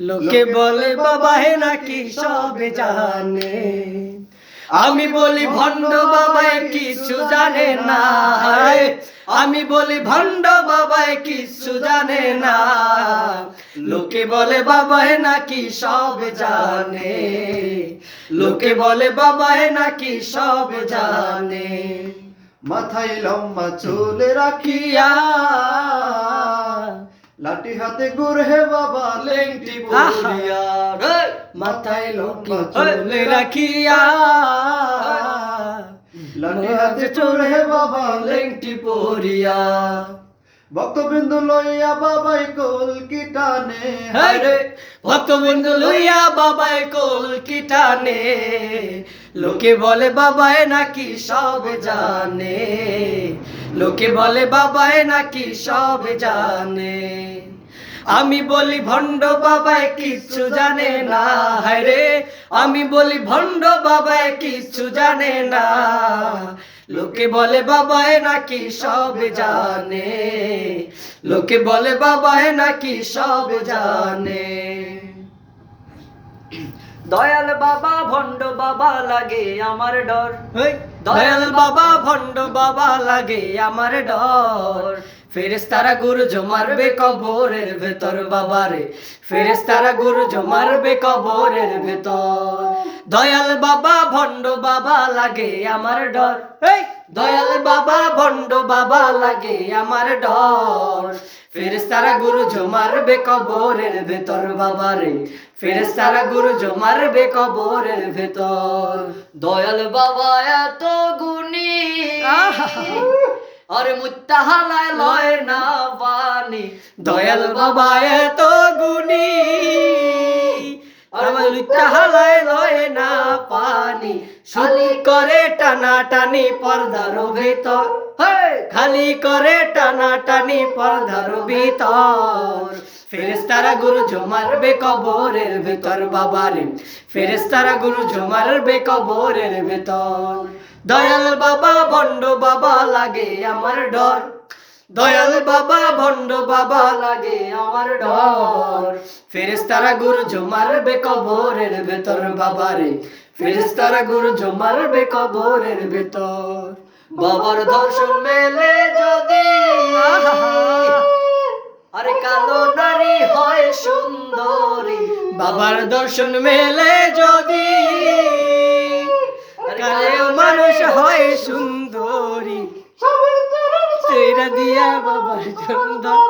লোকে বলে বাবা হে নাকি সবে জানে আমি বলি ভণ্ড বাবায় কিছু জানে না। আমি বলি ভণ্ড বাবায় কিছু জানে না। লোকে বলে বাবায় নাকি সব জানে লোকে বলে বাবায় নাকি সব জানে মাথায় লম্বা চুল রাখি কিয়া লাঠি হাতে গুড় হে বাবা লেংটি পড়িয়া। মাথায় লোকে চলে রাখিয়া। লাঠি হাতে হে বাবা লেংটি পরিয়া ভক্তবৃন্দ লইয়া বাবাই কোল কি টানে? হায়রে ভক্তবৃন্দ লইয়া বাবায় কোল কিটানে লোকে বলে বাবায় নাকি সব জানে। লোকে বলে বাবায় নাকি সব জানে। আমি বলি ভণ্ড বাবায় কিচ্ছু জানে না হায়রে আমি বলি ভণ্ড বাবায় কিচ্ছু জানে না। লোকে বলে বাবায় নাকি সব জানে। লোকে বলে বাবায় নাকি সব জানে। দয়াল বাবা ভণ্ড বাবা লাগে আমার ডর। দয়াল বাবা ভণ্ড বাবা লাগে আমার ডর। ফেরেস্তারা গুরু জমারবে কবরের ভেতর বাবারে। ফেরেস্তারা গুরু জমারবে কবরের ভেতর। দয়াল বাবা, ভণ্ড বাবা লাগে আমার ডর। এই, দয়াল বাবা, ভণ্ড বাবা লাগে আমার ডর। ফেরেস্তারা গুরু জমারবে কবরের ভেতর বাবারে। ফেরেস্তারা গুরু জমারবে কবরের ভেতর। দয়াল বাবা, এত গুণী। আরে মুত্তাহালায় লয় না বানি দয়াল বাবা এত গুণী। মুত্তাহালায় লয় না পানি শালি করে টানা টানি পর্দার ভেতর! খালি করে টানা টানি পর্দার ভিতর। ফেরেস্তারা গুরু জমারবে কবরের ভেতর, বাবারে। ফেরেস্তারা গুরু কবরের ভেতর। দয়াল বাবা বাবা লাগে আমার ডর। দয়াল বাবা, ভণ্ড বাবা লাগে আমার ডর। ফেরেস্তারা গুরু জমারবে কবরের ভেতর, বাবারে। ফেরেস্তারা গুরু জমারবে কবরের ভেতর। বাবার দর্শন মেলে যদি। আরে কালো নারী হয় সুন্দরী বাবার দর্শন মেলে যদি। কালো মানুষ হয় সুন্দরী। সেরা দিয়া বাবার সুন্দর